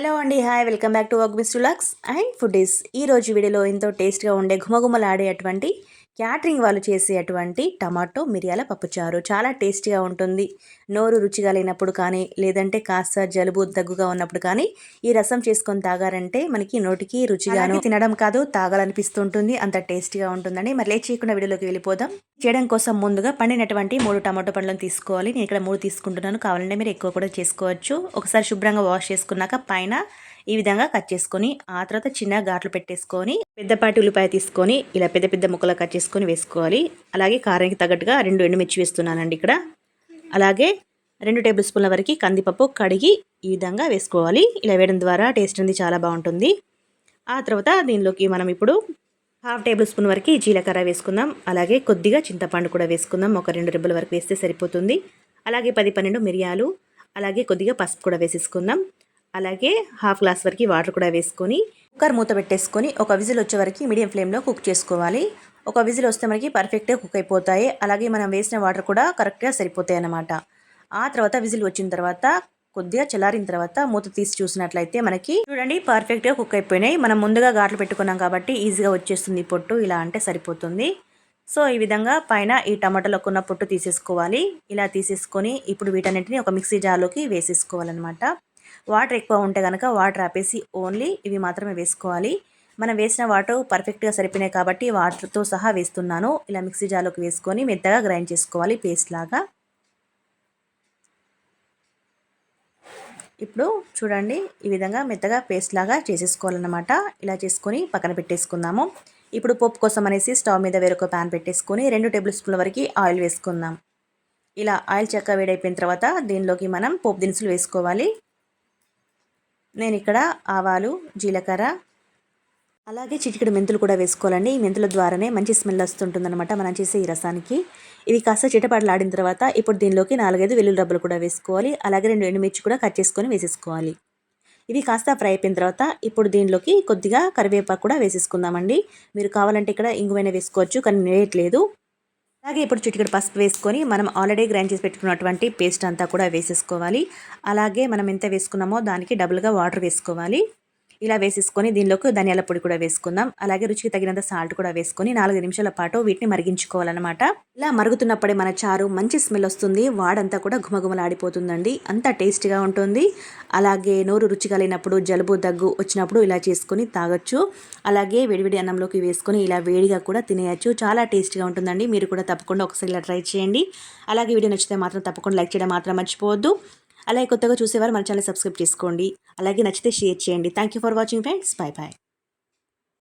Hello అండి hi welcome back to work miss Lux. And food ఈ రోజు వీడియోలో ఎంతో టేస్ట్గా ఉండే ఘుమఘుమలాడేటువంటి క్యాటరింగ్ వాళ్ళు చేసేటువంటి టమాటో మిరియాల పప్పుచారు చాలా టేస్టీగా ఉంటుంది. నోరు రుచిగా లేనప్పుడు కానీ లేదంటే కాస్త జలుబు దగ్గుగా ఉన్నప్పుడు కానీ ఈ రసం చేసుకొని తాగారంటే మనకి నోటికి రుచిగా తినడం కాదు తాగాలనిపిస్తుంటుంది. అంత టేస్టీగా ఉంటుందండి. మరి లేచి చేయకుండా వీడియోలోకి వెళ్ళిపోదాం. చేయడం కోసం ముందుగా పండినటువంటి మూడు టమాటో పండ్లను తీసుకోవాలి. నేను ఇక్కడ మూడు తీసుకుంటున్నాను. కావాలంటే మీరు ఎక్కువ కూడా చేసుకోవచ్చు. ఒకసారి శుభ్రంగా వాష్ చేసుకున్నాక పైన ఈ విధంగా కట్ చేసుకొని ఆ తర్వాత చిన్న ఘాట్లు పెట్టేసుకొని పెద్దపాటి ఉల్లిపాయ తీసుకొని ఇలా పెద్ద పెద్ద ముక్కలు కట్ చేసుకొని వేసుకోవాలి. అలాగే కారానికి తగ్గట్టుగా రెండు ఎండుమిర్చి వేస్తున్నానండి ఇక్కడ. అలాగే రెండు టేబుల్ స్పూన్ల వరకు కందిపప్పు కడిగి ఈ విధంగా వేసుకోవాలి. ఇలా వేయడం ద్వారా టేస్ట్ అనేది చాలా బాగుంటుంది. ఆ తర్వాత దీనిలోకి మనం ఇప్పుడు హాఫ్ టేబుల్ స్పూన్ వరకు జీలకర్ర వేసుకుందాం. అలాగే కొద్దిగా చింతపండు కూడా వేసుకుందాం. ఒక రెండు రెబ్బల వరకు వేస్తే సరిపోతుంది. అలాగే పది పన్నెండు మిరియాలు. అలాగే కొద్దిగా పసుపు కూడా వేసేసుకుందాం. అలాగే హాఫ్ గ్లాస్ వరకు వాటర్ కూడా వేసుకొని కుక్కర్ మూత పెట్టేసుకొని ఒక విజిల్ వచ్చే వరకు మీడియం ఫ్లేమ్లో కుక్ చేసుకోవాలి. ఒక విజిల్ వస్తే మనకి పర్ఫెక్ట్గా కుక్ అయిపోతాయి. అలాగే మనం వేసిన వాటర్ కూడా కరెక్ట్గా సరిపోతాయి అన్నమాట. ఆ తర్వాత విజిల్ వచ్చిన తర్వాత కొద్దిగా చల్లారిన తర్వాత మూత తీసి చూసినట్లయితే మనకి చూడండి పర్ఫెక్ట్గా కుక్ అయిపోయినాయి. మనం ముందుగా ఘాట్లు పెట్టుకున్నాం కాబట్టి ఈజీగా వచ్చేస్తుంది పొట్టు. ఇలా అంటే సరిపోతుంది. సో ఈ విధంగా పైన ఈ టమాటాలో ఉన్న పొట్టు తీసేసుకోవాలి. ఇలా తీసేసుకొని ఇప్పుడు వీటన్నింటిని ఒక మిక్సీ జార్లోకి వేసేసుకోవాలన్నమాట. వాటర్ ఎక్కువ ఉంటే కనుక వాటర్ ఆపేసి ఓన్లీ ఇవి మాత్రమే వేసుకోవాలి. మనం వేసిన వాటర్ పర్ఫెక్ట్గా సరిపోయినాయి కాబట్టి వాటర్తో సహా వేస్తున్నాను. ఇలా మిక్సీ జార్లోకి వేసుకొని మెత్తగా గ్రైండ్ చేసుకోవాలి పేస్ట్ లాగా. ఇప్పుడు చూడండి ఈ విధంగా మెత్తగా పేస్ట్ లాగా చేసేసుకోవాలన్నమాట. ఇలా చేసుకొని పక్కన పెట్టేసుకుందాము. ఇప్పుడు పోపు కోసం అనేసి స్టవ్ మీద వేరొక ప్యాన్ పెట్టేసుకొని రెండు టేబుల్ స్పూన్ల వరకు ఆయిల్ వేసుకుందాం. ఇలా ఆయిల్ చెక్క వేడైపోయిన తర్వాత దీనిలోకి మనం పోపు దినుసులు వేసుకోవాలి. నేను ఇక్కడ ఆవాలు జీలకర్ర అలాగే చిటికెడు మెంతులు కూడా వేసుకోవాలండి. ఈ మెంతుల ద్వారానే మంచి స్మెల్ వస్తుంటుందన్నమాట మనం చేసే ఈ రసానికి. ఇవి కాస్త చిటపడలాడిన తర్వాత ఇప్పుడు దీనిలోకి నాలుగైదు వెల్లుల్లి రబ్బలు కూడా వేసుకోవాలి. అలాగే రెండు ఎండుమిర్చి కూడా కట్ చేసుకొని వేసేసుకోవాలి. ఇవి కాస్త ఫ్రై అయిపోయిన తర్వాత ఇప్పుడు దీనిలోకి కొద్దిగా కరివేపాకు కూడా వేసేసుకుందామండి. మీరు కావాలంటే ఇక్కడ ఇంగువైనా వేసుకోవచ్చు కానీ వేయట్లేదు అలాగే ఇప్పుడు చిటికెడు పసుపు వేసుకొని మనం ఆల్రెడీ గ్రైండ్ చేసి పెట్టుకున్నటువంటి పేస్ట్ అంతా కూడా వేసేసుకోవాలి. అలాగే మనం ఎంత వేసుకున్నామో దానికి డబుల్గా వాటర్ వేసుకోవాలి. ఇలా వేసేసుకొని దీనిలోకి ధనియాల పొడి కూడా వేసుకుందాం. అలాగే రుచికి తగినంత సాల్ట్ కూడా వేసుకొని నాలుగు నిమిషాల పాటు వీటిని మరిగించుకోవాలన్నమాట. ఇలా మరుగుతున్నప్పుడే మన చారు మంచి స్మెల్ వస్తుంది. వాడంతా కూడా ఘుమఘుమలాడిపోతుందండి. అంత టేస్టీగా ఉంటుంది. అలాగే నోరు రుచిగా లేనప్పుడు జలుబు దగ్గు వచ్చినప్పుడు ఇలా చేసుకొని తాగొచ్చు. అలాగే వేడివేడి అన్నంలోకి వేసుకొని ఇలా వేడిగా కూడా తినేయచ్చు. చాలా టేస్టీగా ఉంటుందండి. మీరు కూడా తప్పకుండా ఒకసారి ఇలా ట్రై చేయండి. అలాగే వీడియో నచ్చితే మాత్రం తప్పకుండా లైక్ చేయడం మాత్రం మర్చిపోవద్దు. అలాగే కొత్తగా చూసేవారు మన ఛానల్ సబ్స్క్రైబ్ చేసుకోండి. అలాగే నచ్చితే షేర్ చేయండి. Thank you for watching friends bye bye